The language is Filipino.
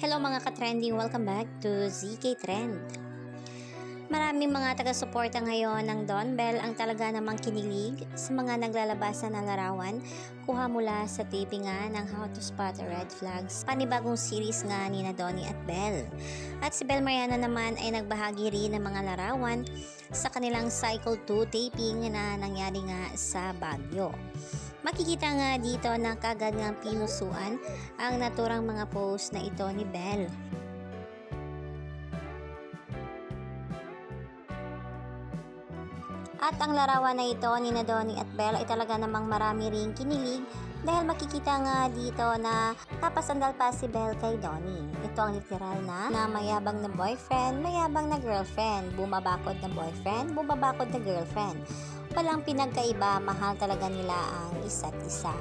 Hello mga ka-trending, welcome back to ZK Trend. Maraming mga taga-suporta ngayon ng Don Bell ang talaga namang kinilig sa mga naglalabas na larawan kuha mula sa taping nga ng How to Spot a Red Flags, panibagong series nga ni na Donnie at Bell. At si Bell Mariano naman ay nagbahagi rin ng mga larawan sa kanilang Cycle 2 taping na nangyari nga sa Baguio. Makikita nga dito na kagad nga pinusuan ang naturang mga post na ito ni Bell. At ang larawan na ito ni na Donnie at Belle ay talaga namang marami ring kinilig dahil makikita nga dito na napasandal pa si Belle kay Donnie. Ito ang literal na, na mayabang na boyfriend, mayabang na girlfriend, bumabakod na boyfriend, bumabakod na girlfriend. Walang pinagkaiba, mahal talaga nila ang isa't isa.